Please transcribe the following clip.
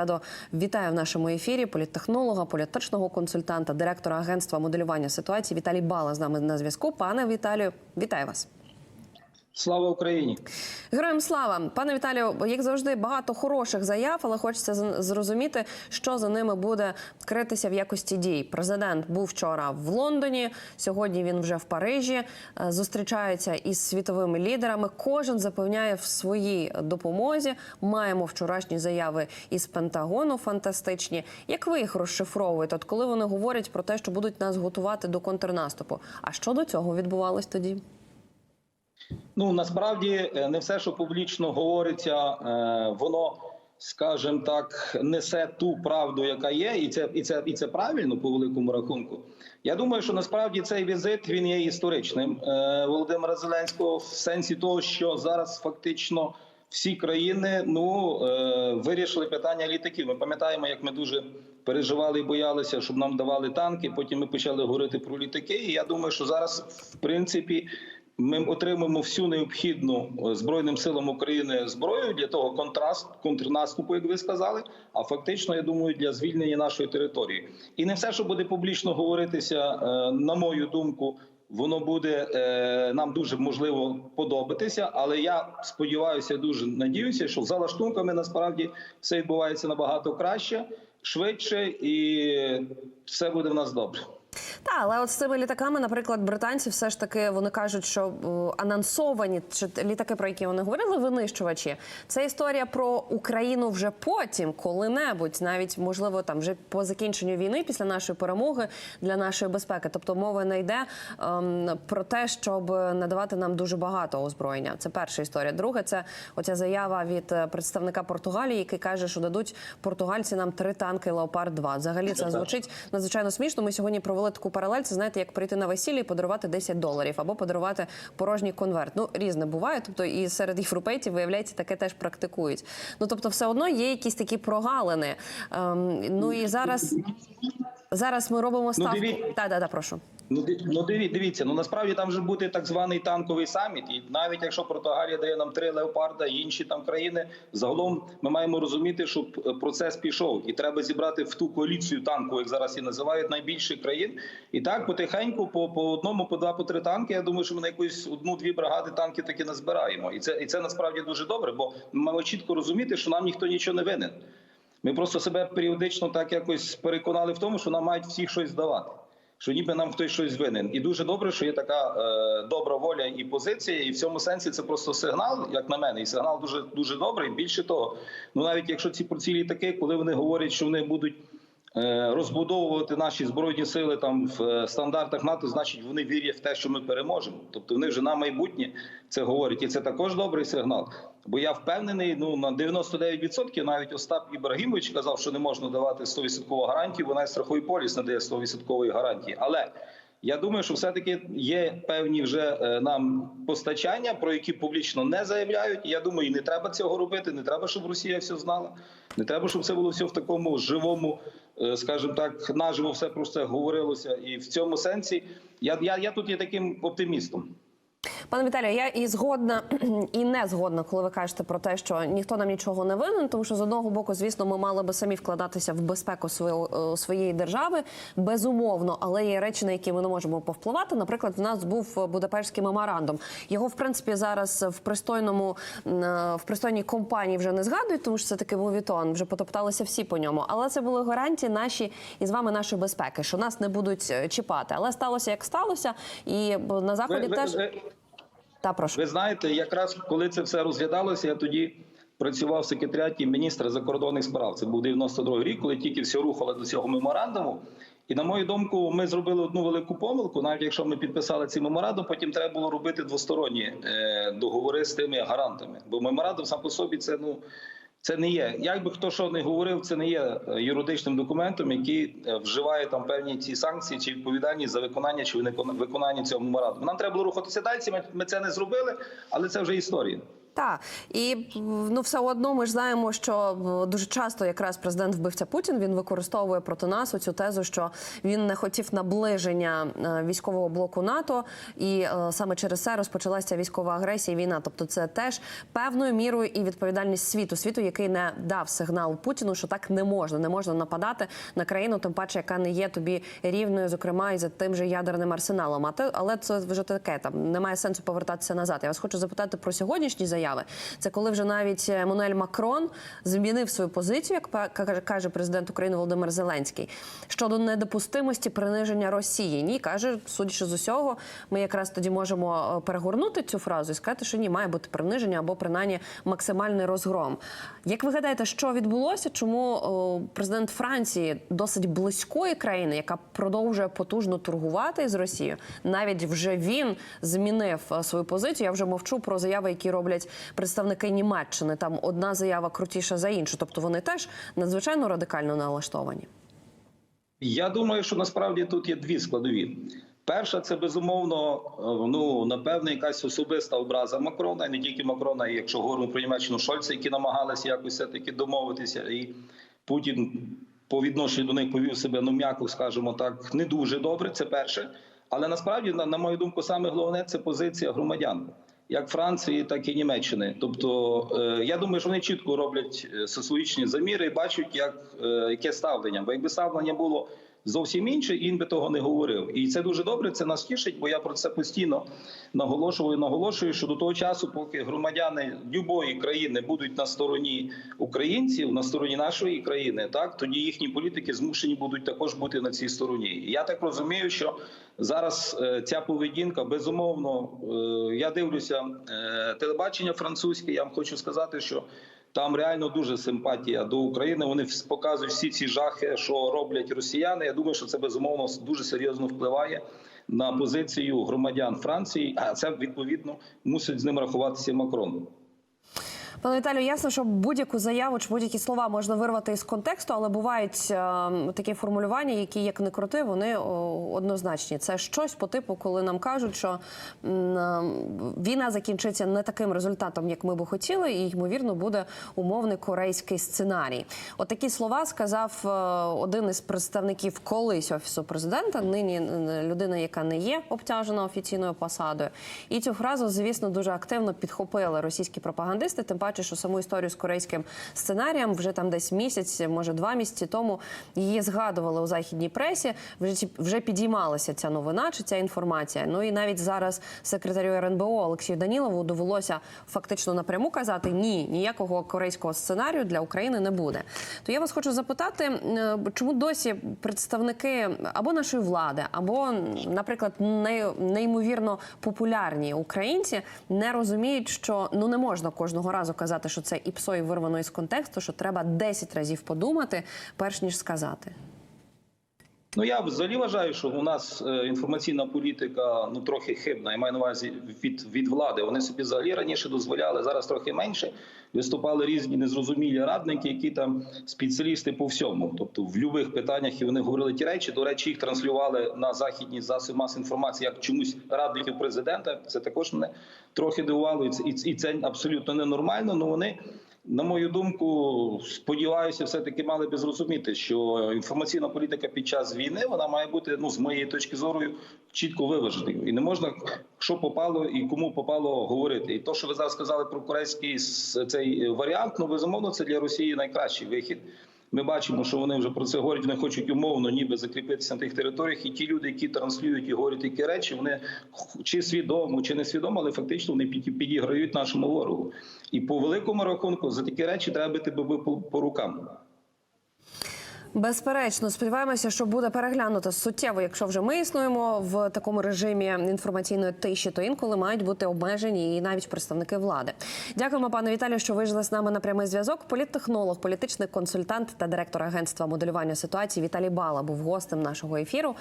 Редо вітаю в нашому ефірі політтехнолога, політичного консультанта, директора агентства моделювання ситуації Віталій Бала з нами на зв'язку. Пане Віталію, вітаю вас. Слава Україні! Героям слава, пане Віталію, як завжди, багато хороших заяв, але хочеться зрозуміти, що за ними буде критися в якості дій. Президент був вчора в Лондоні. Сьогодні він вже в Парижі. е, Зустрічається із світовими лідерами. Кожен запевняє в своїй допомозі. Маємо вчорашні заяви із Пентагону фантастичні. Як ви їх розшифровуєте? От коли вони говорять про те, що будуть нас готувати до контрнаступу? А що до цього відбувалось тоді? Ну насправді е, не все, що публічно говориться, е, воно, скажімо так, несе ту правду, яка є, і це і це і це правильно по великому рахунку. Я думаю, що насправді цей візит він є історичним е, Володимира Зеленського в сенсі того, що зараз фактично всі країни ну вирішили питання літаків. Ми пам'ятаємо, як ми дуже переживали і боялися, щоб нам давали танки. Потім ми почали говорити про літаки. І я думаю, що зараз, в принципі, ми отримаємо всю необхідну е, збройним силам України зброю для того контраст контрнаступу, як ви сказали. А фактично, я думаю, для звільнення нашої території. І не все, що буде публічно говоритися, е, на мою думку. Воно буде е, нам дуже можливо подобатися, але я сподіваюся, дуже надіюся, що за лаштунками насправді все відбувається набагато краще, швидше, і все буде в нас добре. Так, але от з цими літаками, наприклад, британці все ж таки вони кажуть, що е, анонсовані чи літаки, про які вони говорили, винищувачі. Це історія про Україну вже потім, коли-небудь, навіть можливо, там вже по закінченню війни, після нашої перемоги для нашої безпеки. Тобто мова не йде ем, про те, щоб надавати нам дуже багато озброєння. Це перша історія. Друге, це оця заява від е, представника Португалії, який каже, що дадуть португальці нам три танки Леопард 2 Взагалі це звучить надзвичайно смішно. Ми сьогодні провели таку паралель. Це знаєте, як прийти на весілля і подарувати 10 доларів або подарувати порожній конверт. Ну різне буває. Тобто, і серед європейців виявляється, таке теж практикують. Ну тобто, все одно є якісь такі прогалини. Ем, ну і зараз. Зараз ми робимо ставку. дивіться. Так, так, так, прошу. Ну, ну дивіться, ну насправді там вже буде так званий танковий саміт, і навіть якщо Португалія дає нам три леопарда і інші там країни, загалом ми маємо розуміти, що процес пішов, і треба зібрати в ту коаліцію танку, як зараз і називають найбільших країн. І так потихеньку, по, по одному, по два, по три танки. Я думаю, що ми на якусь одну-дві бригади танки таки назбираємо. І це і це насправді дуже добре, бо ми маємо чітко розуміти, що нам ніхто нічого не винен. Ми просто себе періодично так якось переконали в тому, що нам мають всіх щось здавати. Що ніби нам хтось щось винен, і дуже добре, що є така е, добра воля і позиція, і в цьому сенсі це просто сигнал, як на мене, і сигнал дуже дуже добрий. Більше того, ну навіть якщо ці ці літаки, коли вони говорять, що вони будуть е, розбудовувати наші збройні сили там в е, стандартах НАТО, значить вони вірять в те, що ми переможемо. Тобто вони вже на майбутнє це говорять, і це також добрий сигнал. Бо я впевнений, ну на 99% навіть Остап Ібрагімович казав, що не можна давати 100% гарантію, бо навіть страховий поліс не дає 100% гарантії. Але я думаю, що все-таки є певні вже е, нам постачання, про які публічно не заявляють. Я думаю, і не треба цього робити. Не треба, щоб Росія все знала. Не треба, щоб це було все в такому живому, е, скажімо так, наживо все про це говорилося. І в цьому сенсі я, я, я тут є таким оптимістом. Пане Віталію, я і згодна і не згодна, коли ви кажете про те, що ніхто нам нічого не винен, тому що з одного боку, звісно, ми мали би самі вкладатися в безпеку е, своєї держави, безумовно, але є речі, на які ми не можемо повпливати. Наприклад, в нас був Будапештський меморандум. Його, в принципі, зараз в пристойному е, в пристойній компанії вже не згадують, тому що це таки мовітон. Вже потопталися всі по ньому. Але це були гарантії наші і з вами нашої безпеки, що нас не будуть е, чіпати. Але сталося як сталося, і на заході Ви- ви- теж ви- та прошу. Ви знаєте, якраз коли це все розглядалося, я тоді працював в секретаріаті міністра закордонних справ. Це був 92-й рік, коли тільки все рухало до цього меморандуму. І на мою думку, ми зробили одну велику помилку. Навіть якщо ми підписали цей меморандум, потім треба було робити двосторонні е, договори з тими гарантами. Бо меморандум сам по собі це ну. Це не є, як би хто що не говорив, це не є е, юридичним документом, який е, вживає там певні ці санкції чи відповідальність за виконання чи виконання цього меморандуму. Нам треба було рухатися далі. Ми, ми це не зробили, але це вже історія. Так, і ну все одно ми ж знаємо, що е, дуже часто якраз президент вбивця Путін він використовує проти нас оцю тезу, що він не хотів наближення е, військового блоку НАТО, і е, саме через це розпочалася військова агресія, війна. Тобто, це теж певною мірою і відповідальність світу, світу, який не дав сигнал Путіну, що так не можна, не можна нападати на країну, тим паче, яка не є тобі рівною, зокрема і за тим же ядерним арсеналом. А те, але це вже таке. Там немає сенсу повертатися назад. Я вас хочу запитати про сьогоднішні заяви. Це коли вже навіть Еммануель Макрон змінив свою позицію, як каже- президент України Володимир Зеленський, щодо недопустимості приниження Росії. Ні, каже, судячи з усього, ми якраз тоді можемо е, перегорнути цю фразу і сказати, що ні, має бути приниження або принаймні максимальний розгром. Як ви гадаєте, що відбулося? Чому президент Франції досить близької країни, яка продовжує потужно торгувати з Росією, навіть вже він змінив е, свою позицію. Я вже мовчу про заяви, які роблять представники Німеччини. Там одна заява крутіша за іншу, тобто вони теж надзвичайно радикально налаштовані. Я думаю, що насправді тут є дві складові. Перша це безумовно, е, ну напевне, якась особиста образа Макрона, і не тільки Макрона, і якщо говоримо про Німеччину Шольца, які намагалися якось все таки домовитися, і Путін по відношенню до них повів себе, ну м'яко скажімо так, не дуже добре. Це перше. Але насправді, на, на мою думку, саме головне це позиція громадян, як Франції, так і Німеччини. Тобто, е, я думаю, що вони чітко роблять е, соціологічні заміри і бачать, як е, яке ставлення. Бо якби ставлення було зовсім інше, він би того не говорив. І це дуже добре. Це нас тішить, бо я про це постійно наголошую. Наголошую, що до того часу, поки громадяни любої країни будуть на стороні українців, на стороні нашої країни, так тоді їхні політики змушені будуть також бути на цій стороні. І я так розумію, що зараз е, ця поведінка безумовно. е, я дивлюся е, телебачення французьке. Я вам хочу сказати, що. Там реально дуже симпатія до України. Вони показують всі ці жахи, що роблять росіяни. Я думаю, що це безумовно дуже серйозно впливає на позицію громадян Франції. А це відповідно мусить з ним рахуватися Макрон. Пане Віталію, ясно, що будь-яку заяву чи будь-які слова можна вирвати із контексту, але бувають е, такі формулювання, які як не крути, вони о, однозначні. Це щось по типу, коли нам кажуть, що м, е, війна закінчиться не таким результатом, як ми би хотіли, і ймовірно буде умовний корейський сценарій. От такі слова сказав е, один із представників колись офісу президента, нині людина, яка не є обтяжена офіційною посадою. І цю фразу, звісно, дуже активно підхопили російські пропагандисти. Тим паче, що саму історію з корейським сценарієм вже там десь місяць, може два місяці тому її згадували у західній пресі. Вже вже підіймалася ця новина чи ця інформація. Ну і навіть зараз секретарю РНБО Олексію Данілову довелося фактично напряму казати ні, ніякого корейського сценарію для України не буде. То я вас хочу запитати, е, чому досі представники або нашої влади, або, наприклад, неймовірно популярні українці не розуміють, що ну не можна кожного разу казати, що це і псо, і вирвано із контексту, що треба 10 разів подумати, перш ніж сказати. Ну я взагалі вважаю, що у нас е, інформаційна політика ну трохи хибна. Я маю на увазі від, від влади. Вони собі взагалі раніше дозволяли, зараз трохи менше. Виступали різні незрозумілі радники, які там спеціалісти по всьому, тобто в будь-яких питаннях і вони говорили ті речі. До речі, їх транслювали на західні засоби масової інформації як чомусь радників президента. Це також мене трохи дивувало, і це- і це абсолютно ненормально. Ну вони. На мою думку, сподіваюся, все таки мали би зрозуміти, що інформаційна політика під час війни вона має бути ну з моєї точки зору чітко виваженою. і не можна що попало і кому попало говорити. І то, що ви зараз сказали про корейський цей варіант, ну безумовно, це для Росії найкращий вихід. Ми бачимо, що вони вже про це говорять. Вони хочуть умовно, ніби закріпитися на тих територіях. І ті люди, які транслюють і говорять такі речі, вони чи свідомо, чи не свідомо, але фактично вони підіграють нашому ворогу. І по великому рахунку за такі речі треба бити би по, рукам. Безперечно, сподіваємося, що буде переглянуто суттєво, якщо вже ми існуємо в такому режимі інформаційної тиші, то інколи мають бути обмежені і навіть представники влади. Дякуємо, пане Віталію, що вийшли з нами на прямий зв'язок. Політтехнолог, політичний консультант та директор агентства моделювання ситуації Віталій Бала був гостем нашого ефіру.